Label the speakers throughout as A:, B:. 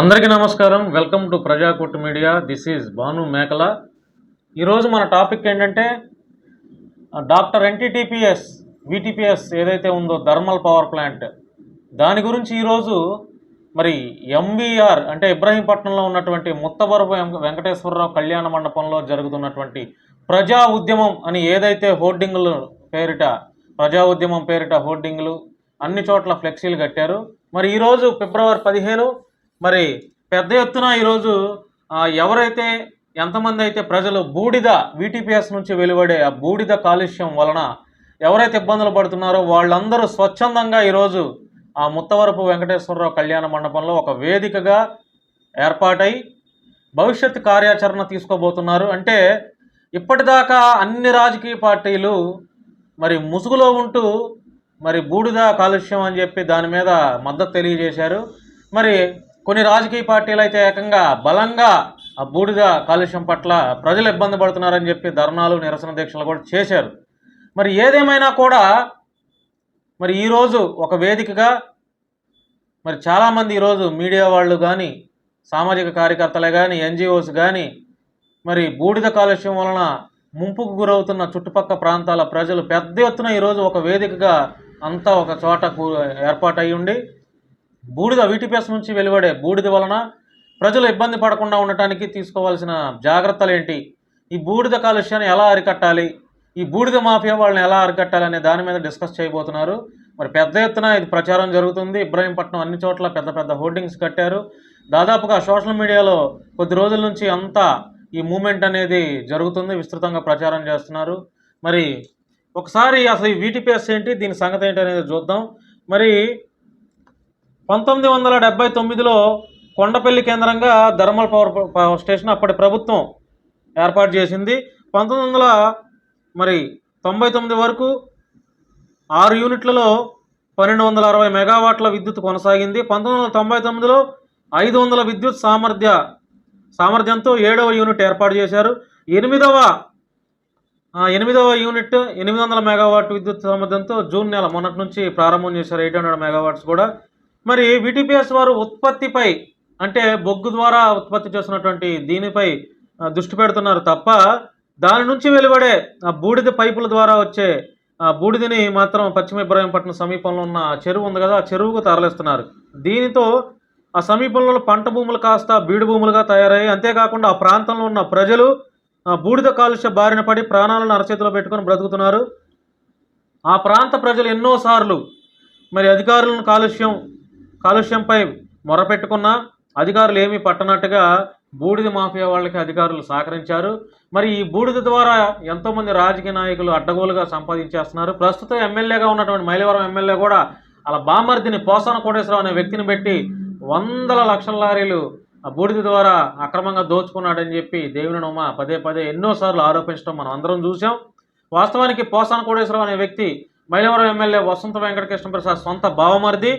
A: అందరికీ నమస్కారం. Welcome to Prajakoot media. This is Bhanu Mekala. ఈరోజు మన టాపిక్ ఏంటంటే డాక్టర్ ఎన్టీటీపీఎస్ విటిపిఎస్ ఏదైతే ఉందో థర్మల్ పవర్ ప్లాంట్ దాని గురించి ఈరోజు మరి ఎంబీఆర్ అంటే ఇబ్రహీంపట్నంలో ఉన్నటువంటి ముత్తబరపు వెంకటేశ్వరరావు కళ్యాణ మండపంలో జరుగుతున్నటువంటి ప్రజా ఉద్యమం అని ఏదైతే హోర్డింగులు పేరిట ప్రజా ఉద్యమం పేరిట హోర్డింగులు అన్ని చోట్ల ఫ్లెక్సీలు కట్టారు. మరి ఈరోజు ఫిబ్రవరి పదిహేను మరి పెద్ద ఎత్తున ఈరోజు ఎవరైతే ఎంతమంది అయితే ప్రజలు బూడిద వీటీపీఎస్ నుంచి వెలువడే ఆ బూడిద కాలుష్యం వలన ఎవరైతే ఇబ్బందులు పడుతున్నారో వాళ్ళందరూ స్వచ్ఛందంగా ఈరోజు ఆ ముత్తవరపు వెంకటేశ్వరరావు కళ్యాణ మండపంలో ఒక వేదికగా ఏర్పాటై భవిష్యత్ కార్యాచరణ తీసుకోబోతున్నారు. అంటే ఇప్పటిదాకా అన్ని రాజకీయ పార్టీలు మరి ముసుగులో ఉంటూ మరి బూడిద కాలుష్యం అని చెప్పి దాని మీద మద్దతు తెలియజేశారు. మరి కొన్ని రాజకీయ పార్టీలు అయితే ఏకంగా బలంగా ఆ బూడిద కాలుష్యం పట్ల ప్రజలు ఇబ్బంది పడుతున్నారని చెప్పి ధర్నాలు నిరసన దీక్షలు కూడా చేశారు. మరి ఏదేమైనా కూడా మరి ఈరోజు ఒక వేదికగా మరి చాలామంది ఈరోజు మీడియా వాళ్ళు కానీ సామాజిక కార్యకర్తలే కానీ ఎన్జిఓస్ కానీ మరి బూడిద కాలుష్యం వలన ముంపుకు గురవుతున్న చుట్టుపక్కల ప్రాంతాల ప్రజలు పెద్ద ఎత్తున ఈరోజు ఒక వేదికగా అంతా ఒక చోట ఏర్పాటై ఉండి బూడిద వీటిపిఎస్ నుంచి వెలువడే బూడిద వలన ప్రజలు ఇబ్బంది పడకుండా ఉండటానికి తీసుకోవాల్సిన జాగ్రత్తలు ఏంటి ఈ బూడిద కాలుష్యాన్ని ఎలా అరికట్టాలి? ఈ బూడిద మాఫియా వాళ్ళని ఎలా అరికట్టాలి అనే దాని మీద డిస్కస్ చేయబోతున్నారు. మరి పెద్ద ఎత్తున ఇది ప్రచారం జరుగుతుంది. ఇబ్రహీంపట్నం అన్ని చోట్ల పెద్ద పెద్ద హోర్డింగ్స్ కట్టారు. దాదాపుగా సోషల్ మీడియాలో కొద్ది రోజుల నుంచి అంతా ఈ మూమెంట్ అనేది జరుగుతుంది. విస్తృతంగా ప్రచారం చేస్తున్నారు. మరి ఒకసారి అసలు ఈ వీటిపిఎస్ ఏంటి? దీని సంగతి ఏంటి అనేది చూద్దాం. మరి పంతొమ్మిది వందల డెబ్బై తొమ్మిదిలో కొండపల్లి కేంద్రంగా థర్మల్ పవర్ పవర్ స్టేషన్ అప్పటి ప్రభుత్వం ఏర్పాటు చేసింది. పంతొమ్మిది వందల మరి తొంభై తొమ్మిది వరకు ఆరు యూనిట్లలో పన్నెండు వందల అరవై మెగావాట్ల విద్యుత్ కొనసాగింది. పంతొమ్మిది వందల తొంభై తొమ్మిదిలో ఐదు వందల విద్యుత్ సామర్థ్య సామర్థ్యంతో ఏడవ యూనిట్ ఏర్పాటు చేశారు. ఎనిమిదవ ఎనిమిదవ యూనిట్ ఎనిమిది వందల మెగావాట్ విద్యుత్ సామర్థ్యంతో జూన్ నెల మొన్నటి నుంచి ప్రారంభం చేశారు. ఎయిట్ హండ్రెడ్ మెగావాట్స్ కూడా. మరి విటిపిఎస్ వారు ఉత్పత్తిపై అంటే బొగ్గు ద్వారా ఉత్పత్తి చేస్తున్నటువంటి దీనిపై దృష్టి పెడుతున్నారు తప్ప దాని నుంచి వెలువడే ఆ బూడిద పైపుల ద్వారా వచ్చే ఆ బూడిదని మాత్రం పశ్చిమ ఇబ్రాహీంపట్నం సమీపంలో ఉన్న చెరువు ఉంది కదా ఆ చెరువుకు తరలిస్తున్నారు. దీనితో ఆ సమీపంలో పంట భూములు కాస్త బీడు భూములుగా తయారయ్యాయి. అంతేకాకుండా ఆ ప్రాంతంలో ఉన్న ప్రజలు బూడిద కాలుష్య బారిన పడి ప్రాణాలను అరచేతిలో పెట్టుకొని బ్రతుకుతున్నారు. ఆ ప్రాంత ప్రజలు ఎన్నోసార్లు మరి అధికారులను కాలుష్యం కాలుష్యంపై మొరపెట్టుకున్నా అధికారులు ఏమీ పట్టనట్టుగా బూడిద మాఫియా వాళ్ళకి అధికారులు సహకరించారు. మరి ఈ బూడిద ద్వారా ఎంతోమంది రాజకీయ నాయకులు అడ్డగోలుగా సంపాదించేస్తున్నారు. ప్రస్తుతం ఎమ్మెల్యేగా ఉన్నటువంటి మైలవరం ఎమ్మెల్యే కూడా అలా బామర్దిని పోసాన కోటేశ్వరరావు అనే వ్యక్తిని పెట్టి వందల లక్షల లారీలు ఆ బూడిద ద్వారా అక్రమంగా దోచుకున్నాడని చెప్పి దేవుని నోమ పదే పదే ఎన్నోసార్లు ఆరోపించడం మనం అందరం చూసాం వాస్తవానికి పోసాన కోటేశ్వరరావు అనే వ్యక్తి మైలవరం ఎమ్మెల్యే వసంత వెంకటకృష్ణ ప్రసాద్ సొంత బావమరిది.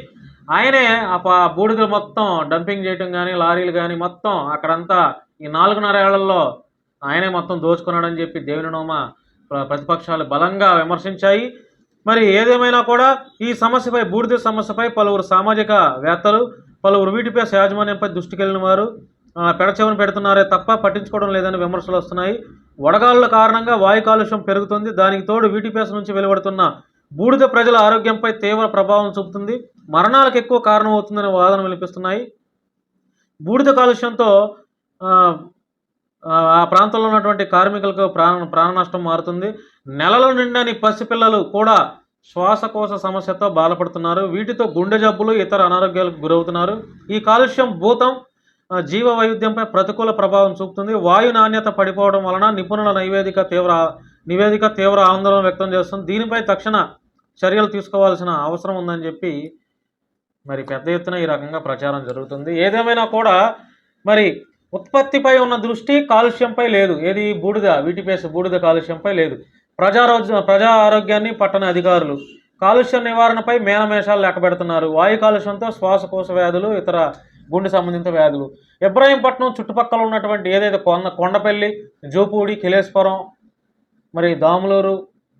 A: ఆయనే ఆ బూడిదలు మొత్తం డంపింగ్ చేయటం కానీ లారీలు కానీ మొత్తం అక్కడంతా ఈ నాలుగున్నర ఏళ్ళలో ఆయనే మొత్తం దోచుకున్నాడని చెప్పి దేవుని నోమ ప్ర- ప్రతిపక్షాలు బలంగా విమర్శించాయి. మరి ఏదేమైనా కూడా ఈ సమస్యపై బూడిద సమస్యపై పలువురు సామాజిక వేత్తలు పలువురు వీటిపై యాజమాన్యంపై దృష్టికెళ్ళిన వారు ఆ, పెడుతున్నారే తప్ప పట్టించుకోవడం లేదని విమర్శలు వస్తున్నాయి. వడగాళ్ళ కారణంగా వాయు కాలుష్యం పెరుగుతుంది. దానికి తోడు వీటిపీఎస్ నుంచి వెలువడుతున్న బూడిద ప్రజల ఆరోగ్యంపై తీవ్ర ప్రభావం చూపుతుంది. మరణాలకు ఎక్కువ కారణం అవుతుందనే వాదన వినిపిస్తున్నాయి. బూడిద కాలుష్యంతో ఆ, ప్రాంతంలో ఉన్నటువంటి కార్మికులకు ప్రాణ ప్రాణ నష్టం మారుతుంది. నెలల నిండని పసిపిల్లలు కూడా శ్వాసకోశ సమస్యతో బాధపడుతున్నారు. వీటితో గుండె జబ్బులు ఇతర అనారోగ్యాలకు గురవుతున్నారు. ఈ కాలుష్యం భూతం జీవ వైవిధ్యంపై ప్రతికూల ప్రభావం చూపుతుంది. వాయు నాణ్యత పడిపోవడం వలన నిపుణుల నివేదిక తీవ్ర నివేదిక తీవ్ర ఆందోళన వ్యక్తం చేస్తుంది. దీనిపై తక్షణ చర్యలు తీసుకోవాల్సిన అవసరం ఉందని చెప్పి మరి పెద్ద ఎత్తున ఈ రకంగా ప్రచారం జరుగుతుంది. ఏదేమైనా కూడా మరి ఉత్పత్తిపై ఉన్న దృష్టి కాలుష్యంపై లేదు. ఏది బూడిద? వీటిపేసి బూడిద కాలుష్యంపై లేదు. ప్రజారోగ్య ప్రజా ఆరోగ్యాన్ని పట్టణ అధికారులు కాలుష్య నివారణపై మేనమేషాలు లెక్క పెడుతున్నారు వాయు కాలుష్యంతో శ్వాసకోశ వ్యాధులు ఇతర గుండె సంబంధిత వ్యాధులు. ఇబ్రాహీంపట్నం చుట్టుపక్కల ఉన్నటువంటి ఏదైతే కొండ కొండపల్లి జోపూడి కిలేశ్వరం మరి దాములూరు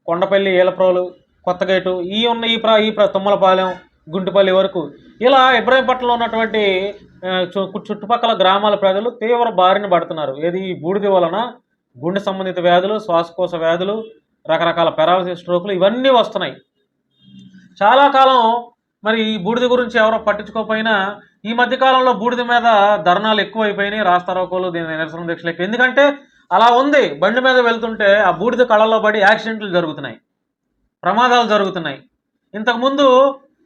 A: కొండపల్లి ఏలప్రోలు కొత్తగేటు ఈ ఉన్న ఈ ప్రా ఈ తుమ్మలపాలెం గుంటుపల్లి వరకు. ఇలా ఇబ్రాహీంపట్నంలో ఉన్నటువంటి చుట్టుపక్కల గ్రామాల ప్రజలు తీవ్ర బారిన పడుతున్నారు. ఏది ఈ బూడిద వలన? గుండె సంబంధిత వ్యాధులు శ్వాసకోశ వ్యాధులు రకరకాల పెరాలసిస్ స్ట్రోకులు ఇవన్నీ వస్తున్నాయి. చాలా కాలం మరి ఈ బూడిద గురించి ఎవరో పట్టించుకోకపోయినా ఈ మధ్య కాలంలో బూడిద మీద ధర్నాలు ఎక్కువైపోయినాయి. రాస్తారోకోలు దీని నిరసన దీక్షలు ఎక్కువ. ఎందుకంటే అలా ఉంది. బండి మీద వెళ్తుంటే ఆ బూడిద కళ్ళలో పడి యాక్సిడెంట్లు జరుగుతున్నాయి. ప్రమాదాలు జరుగుతున్నాయి. ఇంతకుముందు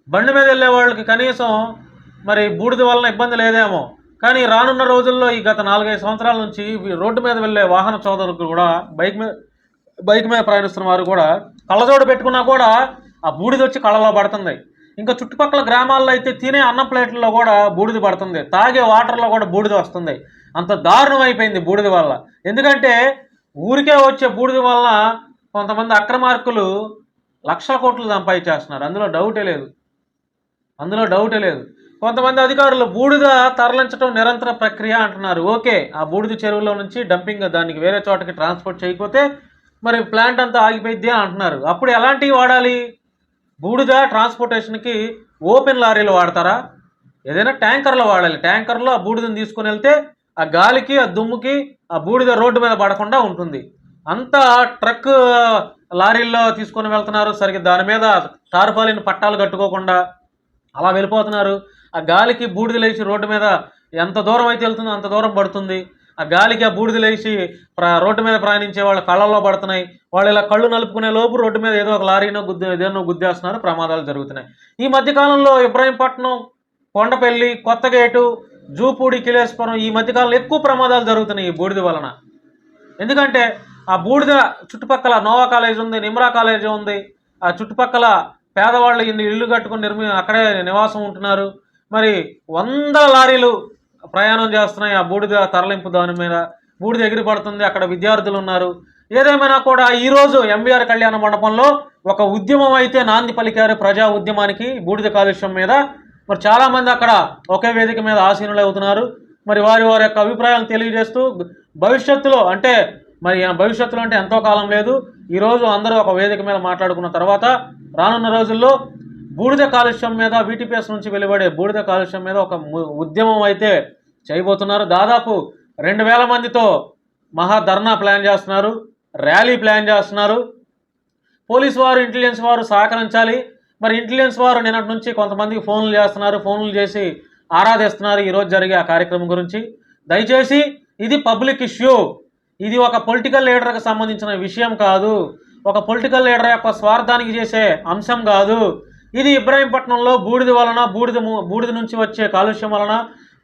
A: బండి మీద వెళ్ళే వాళ్ళకి కనీసం మరి బూడిద వలన ఇబ్బంది లేదేమో. కానీ రానున్న రోజుల్లో ఈ గత నాలుగైదు సంవత్సరాల నుంచి రోడ్డు మీద వెళ్ళే వాహన చోదరులకు కూడా బైక్ మీద బైక్ మీద ప్రయాణిస్తున్న వారు కూడా కళ్ళజోడు పెట్టుకున్నా కూడా ఆ బూడిద వచ్చి కళ్ళలో పడుతుంది. ఇంకా చుట్టుపక్కల గ్రామాల్లో అయితే తినే అన్న ప్లేట్లలో కూడా బూడిద పడుతుంది. తాగే వాటర్లో కూడా బూడిద వస్తుంది. అంత దారుణం అయిపోయింది బూడిద వల్ల. ఎందుకంటే ఊరికే వచ్చే బూడిద వల్ల కొంతమంది అక్రమార్కులు లక్షల కోట్లు సంపాదించేస్తున్నారు. అందులో డౌటే లేదు. అందులో డౌటే లేదు. కొంతమంది అధికారులు బూడిద తరలించడం నిరంతర ప్రక్రియ అంటున్నారు. ఓకే ఆ బూడిద చెరువులో నుంచి డంపింగ్ దానికి వేరే చోటకి ట్రాన్స్పోర్ట్ చేయకపోతే మరి ప్లాంట్ అంతా ఆగిపోయిద్ది అంటున్నారు. అప్పుడు ఎలాంటివి వాడాలి? బూడిద ట్రాన్స్పోర్టేషన్కి ఓపెన్ లారీలు వాడతారా? ఏదైనా ట్యాంకర్లో వాడాలి. ట్యాంకర్లో ఆ బూడిదని తీసుకొని వెళ్తే ఆ గాలికి ఆ దుమ్ముకి ఆ బూడిద రోడ్డు మీద పడకుండా ఉంటుంది. అంతా ట్రక్ లారీల్లో తీసుకొని వెళ్తున్నారు. సరిగ్గా దాని మీద టార్పాలిన్ పట్టాలు కట్టుకోకుండా అలా వెళ్ళిపోతున్నారు. ఆ గాలికి బూడిద లేచి రోడ్డు మీద ఎంత దూరం అయితే వెళ్తుందో అంత దూరం పడుతుంది. ఆ గాలికి ఆ బూడిద లేచి రోడ్డు మీద ప్రయాణించే వాళ్ళ కళ్ళల్లో పడుతున్నాయి. వాళ్ళు ఇలా కళ్ళు నలుపుకునే లోపు రోడ్డు మీద ఏదో ఒక లారీనో గుద్దు ఏదేనో గుద్దేస్తున్నారు. ప్రమాదాలు జరుగుతున్నాయి. ఈ మధ్యకాలంలో ఇబ్రాహీంపట్నం కొండపల్లి కొత్తగేటు జూపూడి కిలేశ్వరం ఈ మధ్యకాలంలో ఎక్కువ ప్రమాదాలు జరుగుతున్నాయి ఈ బూడిద వలన. ఎందుకంటే ఆ బూడిద చుట్టుపక్కల నోవా కాలేజ్ ఉంది నిమ్రా కాలేజ్ ఉంది. ఆ చుట్టుపక్కల పేదవాళ్ళు ఇన్ని ఇల్లు కట్టుకుని నిర్మి అక్కడే నివాసం ఉంటున్నారు. మరి వందల లారీలు ప్రయాణం చేస్తున్నాయి ఆ బూడిద తరలింపు దాని మీద. బూడిద ఎగిరి పడుతుంది అక్కడ విద్యార్థులు ఉన్నారు. ఏదేమైనా కూడా ఈరోజు ఎంబీఆర్ కళ్యాణ మండపంలో ఒక ఉద్యమం అయితే నాంది పలికారు ప్రజా ఉద్యమానికి బూడిద కాలుష్యం మీద. మరి చాలామంది అక్కడ ఒకే వేదిక మీద ఆసీనులు అవుతున్నారు. మరి వారి వారి యొక్క అభిప్రాయాలను తెలియజేస్తూ భవిష్యత్తులో అంటే మరి ఆ భవిష్యత్తులో అంటే ఎంతో కాలం లేదు. ఈరోజు అందరూ ఒక వేదిక మీద మాట్లాడుకున్న తర్వాత రానున్న రోజుల్లో బూడిద కాలుష్యం మీద వీటిపిఎస్ నుంచి వెలువడే బూడిద కాలుష్యం మీద ఒక ము- ఉద్యమం అయితే చేయబోతున్నారు. దాదాపు రెండు వేల మందితో మహా ధర్నా ప్లాన్ చేస్తున్నారు ర్యాలీ ప్లాన్ చేస్తున్నారు. పోలీస్ వారు ఇంటెలిజెన్స్ వారు సహకరించాలి. మరి ఇంటెలిజెన్స్ వారు నిన్నటి నుంచి కొంతమందికి ఫోన్లు చేస్తున్నారు. ఫోన్లు చేసి ఆరాధిస్తున్నారు ఈరోజు జరిగే ఆ కార్యక్రమం గురించి. దయచేసి ఇది పబ్లిక్ ఇష్యూ. ఇది ఒక పొలిటికల్ లీడర్కి సంబంధించిన విషయం కాదు. ఒక పొలిటికల్ లీడర్ యొక్క స్వార్థానికి చేసే అంశం కాదు. ఇది ఇబ్రాహీంపట్నంలో బూడిద వలన బూడిద బూడిద నుంచి వచ్చే కాలుష్యం వలన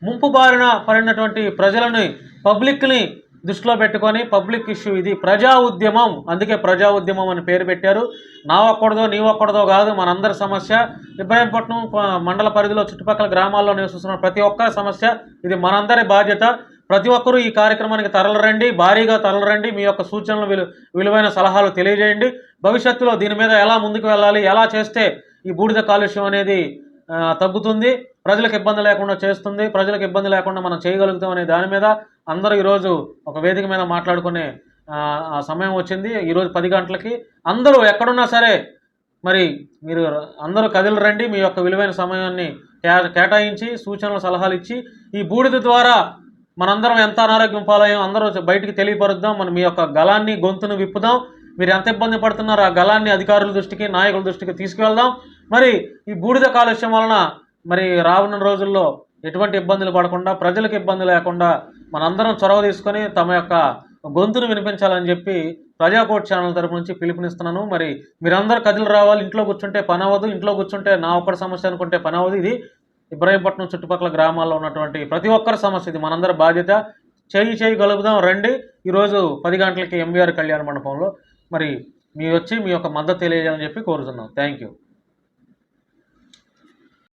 A: ముంపు బారిన పడినటువంటి ప్రజలని పబ్లిక్ని దృష్టిలో పెట్టుకొని పబ్లిక్ ఇష్యూ ఇది ప్రజా ఉద్యమం. అందుకే ప్రజా ఉద్యమం అని పేరు పెట్టారు. నా ఒక్కడదో నీ ఒక్కడదో కాదు మనందరి సమస్య. ఇబ్రాహీంపట్నం మండల పరిధిలో చుట్టుపక్కల గ్రామాల్లో నివసిస్తున్న ప్రతి ఒక్కరి సమస్య ఇది మనందరి బాధ్యత. ప్రతి ఒక్కరూ ఈ కార్యక్రమానికి తరలిరండి భారీగా తరలరండి. మీ యొక్క సూచనలు విలు విలువైన సలహాలు తెలియజేయండి. భవిష్యత్తులో దీని మీద ఎలా ముందుకు వెళ్ళాలి ఎలా చేస్తే ఈ బూడిద కాలుష్యం అనేది తగ్గుతుంది ప్రజలకు ఇబ్బంది లేకుండా చేస్తుంది ప్రజలకు ఇబ్బంది లేకుండా మనం చేయగలుగుతాం అనే దాని మీద అందరూ ఈరోజు ఒక వేదిక మీద మాట్లాడుకునే సమయం వచ్చింది. ఈరోజు పది గంటలకి అందరూ ఎక్కడున్నా సరే మరి మీరు అందరూ కదిలి రండి మీ యొక్క విలువైన సమయాన్ని కే- కేటాయించి సూచనలు సలహాలు ఇచ్చి ఈ బూడిద ద్వారా మనందరం ఎంత అనారోగ్యం పాలయం అందరూ బయటికి తెలియపరుద్దాం మనం మీ యొక్క గలాన్ని గొంతును విప్పుదాం. మీరు ఎంత ఇబ్బంది పడుతున్నారో ఆ గలాన్ని అధికారుల దృష్టికి నాయకుల దృష్టికి తీసుకువెళ్దాం. మరి ఈ బూడిద కాలుష్యం వలన మరి రానున్న రోజుల్లో ఎటువంటి ఇబ్బందులు పడకుండా ప్రజలకు ఇబ్బంది లేకుండా మనందరం చొరవ తీసుకొని తమ యొక్క గొంతును వినిపించాలని చెప్పి ప్రజాకోట్ ఛానల్ తరపు నుంచి పిలుపునిస్తున్నాను. మరి మీరందరూ కదిలి రావాలి ఇంట్లో కూర్చుంటే పని అవ్వదు ఇంట్లో కూర్చుంటే నా ఒక్కడి సమస్య అనుకుంటే పని అవ్వదు. ఇది ఇబ్రాహీంపట్నం చుట్టుపక్కల గ్రామాల్లో ఉన్నటువంటి ప్రతి ఒక్కరి సమస్య ఇది. మనందరి బాధ్యత చేయి చేయి కలుపుదాం రండి. ఈరోజు పది గంటలకి ఎంబీఆర్ కళ్యాణ మండపంలో మరి మీ వచ్చి మీ యొక్క మద్దతు తెలియజేయాలని చెప్పి కోరుతున్నాం థ్యాంక్ యూ.